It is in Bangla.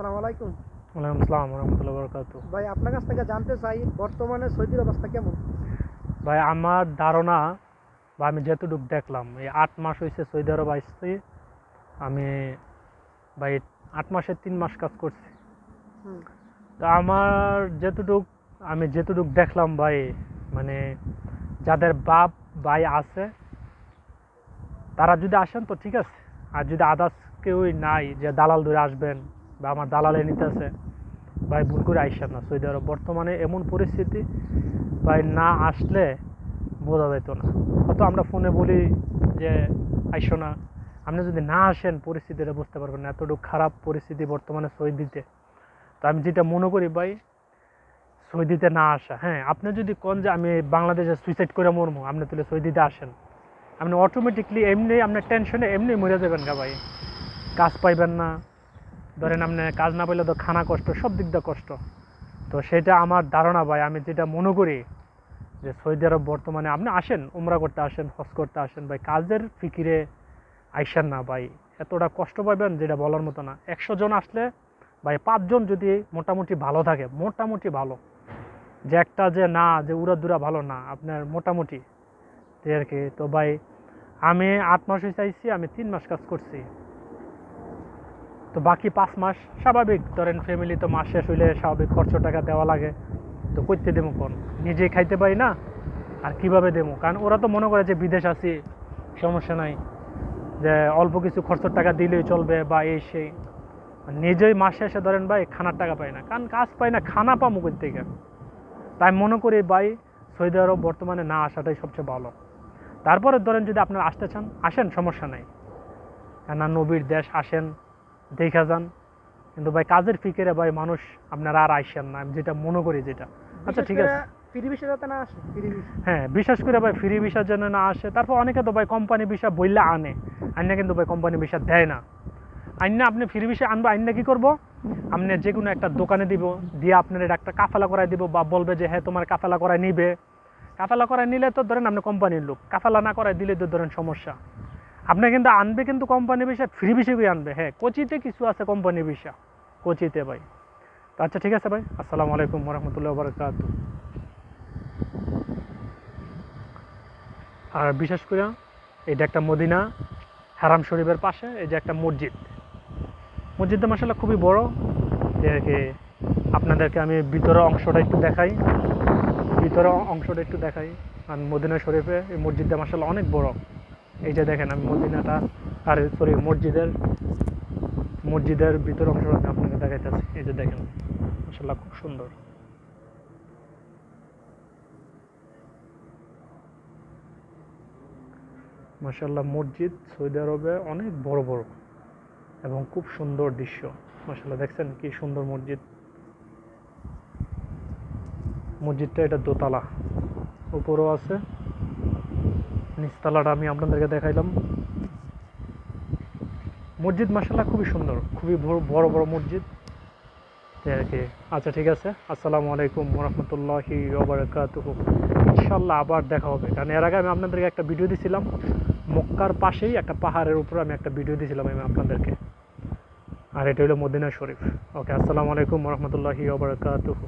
আসসালামু আলাইকুম। ওয়ালাইকুম আসসালাম রহমতুল্লাহ বরকাত ভাই আপনার কাছ থেকে জানতে চাই বর্তমানে সৌদির অবস্থা কেমন? ভাই আমার ধারণা বা আমি যেতটুকু দেখলাম এই আট মাস হয়েছে সৌদি আরব আসছি আমি ভাই আট মাসে তিন মাস কাজ করছি। তো আমার যেতটুক আমি যেতটুক দেখলাম ভাই মানে যাদের বাপ ভাই আছে তারা যদি আসেন তো ঠিক আছে আর যদি আদার্স কেউই নাই যে দালাল ধরে আসবেন বা আমার দালালে নিতেছে ভাই ভুল করে আইসেন না। সৌদি আরব বর্তমানে এমন পরিস্থিতি, ভাই না আসলে বোঝা যেত না। হয়তো আমরা ফোনে বলি যে, আইসো না। আপনি যদি না আসেন, পরিস্থিতিটা বুঝতে পারবেন না। এতটুকু খারাপ পরিস্থিতি বর্তমানে সৌদিতে। তো আমি যেটা মনে করি, ভাই, সৌদিতে না আসা। হ্যাঁ আপনি যদি কোন যে, আমি বাংলাদেশে সুইসাইড করে মরবো, আপনি তাহলে সৌদিতে আসেন। আপনি অটোমেটিকলি এমনি, আপনার টেনশনে এমনি মরে যাবেন গা, ভাই। কাজ পাইবেন না। ধরেন আপনি কাজ না পাইলে তো খানা কষ্ট, সব দিক দিয়ে কষ্ট। তো সেটা আমার ধারণা ভাই, আমি যেটা মনে করি যে সৌদি আরব বর্তমানে আপনি আসেন, উমরা করতে আসেন, হজ করতে আসেন, ভাই কাজের ফিকিরে আইসেন না ভাই। এতটা কষ্ট পাবেন যেটা বলার মতো না। একশো জন আসলে ভাই পাঁচজন যদি মোটামুটি ভালো থাকে, মোটামুটি ভালো। যে একটা যে না, যে উড়াদুরা ভালো না, আপনার মোটামুটি। আর কি, তো ভাই আমি আট মাস আইছি আমি তিন মাস কাজ করছি। তো বাকি পাঁচ মাস স্বাভাবিক। ধরেন ফ্যামিলি তো মাস শেষ হইলে স্বাভাবিক খরচ টাকা দেওয়া লাগে। তো করতে দেবো কোন? নিজেই খাইতে পারি না, আর কীভাবে দেবো? কারণ ওরা তো মনে করে যে বিদেশ আছি, সমস্যা নাই। যে অল্প কিছু খরচের টাকা দিলেই চলবে বা এই সেই। নিজেই মাস শেষে ধরেন ভাই খানার টাকা পাই না। কারণ কাজ পাই না, খানা কোথা থেকে তাই মনে করি ভাই সৌদি আরব বর্তমানে না আসাটাই সবচেয়ে ভালো। তারপরে ধরেন যদি আপনারা আসতে চান, আসেন, সমস্যা নাই। কেননা নবীর দেশ আসেন দেখা যান। কিন্তু ভাই কাজের ফিকিরে ভাই মানুষ আপনারা আর আইসেন না। আমি যেটা মনে করি যেটা। আচ্ছা ঠিক আছে। ফ্রি বিষয় যাতে না আসে ফ্রি হ্যাঁ বিশেষ করে ভাই ফ্রি ভিসার জন্য না আসে। তারপর অনেকে তো ভাই কোম্পানি ভিসা আনে। আইনা কিন্তু ভাই কোম্পানি ভিসা দেয় না। আইনা আপনি ফ্রি ভিসা আনব আইনা কি করব? আপনি যে কোনো একটা দোকানে দিব দিয়ে আপনার এটা একটা কাফেলা করাই দিব বা বলবে যে হ্যাঁ তোমার কাফেলা করাই নিবে। কাফেলা করাই নিলে তো ধরেন আপনি কোম্পানির লোক। কাফেলা না করাই দিলে তো ধরেন সমস্যা। আপনি কিন্তু আনবে কিন্তু কোম্পানি ভিসা ফ্রি ভিসেই আনবে? হ্যাঁ কোচিতে কিছু আছে কোম্পানি ভিসা, কোচিতে ভাই। তো আচ্ছা ঠিক আছে ভাই, আসসালামু আলাইকুম রহমতুল্লাহ বরকাত আর বিশেষ করে এটা একটা মদিনা, হারাম শরীফের পাশে, এই যে একটা মসজিদ। মসজিদটা মাসাল্লাহ খুবই বড়। যে কি আপনাদেরকে আমি ভিতরের অংশটা একটু দেখাই। ভিতরের অংশটা একটু দেখাই। আর মদিনা শরীফে এই মসজিদটা মাসাল্লাহ অনেক বড়। এই যে দেখেন আমি মদিনাটা আর সরি, মসজিদের মসজিদের ভিতর অংশটা আমি আপনাকে দেখাইতেছি। এই যে দেখেন মাসাল্লাহ খুব সুন্দর। মাসাল্লাহ মসজিদ সৌদি আরবে অনেক বড় বড় এবং খুব সুন্দর দৃশ্য। মাসাল্লাহ দেখছেন কি সুন্দর মসজিদ। মসজিদটা এটা দোতলা, উপরেও আছে। নিচতলাটা আমি আপনাদেরকে দেখাইলাম। মসজিদ মাসাল্লাহ খুবই সুন্দর, খুবই বড় বড় মসজিদ। আর কি আচ্ছা ঠিক আছে। আসসালামু আলাইকুম রহমতুল্লাহি ইনশাল্লাহ আবার দেখা হবে। কারণ এর আগে আমি আপনাদেরকে একটা ভিডিও দিছিলাম। মক্কার পাশেই একটা পাহাড়ের উপরে আমি একটা ভিডিও দিয়েছিলাম আমি আপনাদেরকে। আর এটা হলো মদিনা শরীফ। ওকে, আসসালামু আলাইকুম রহমতুল্লাহি ওবরাকাতুহ।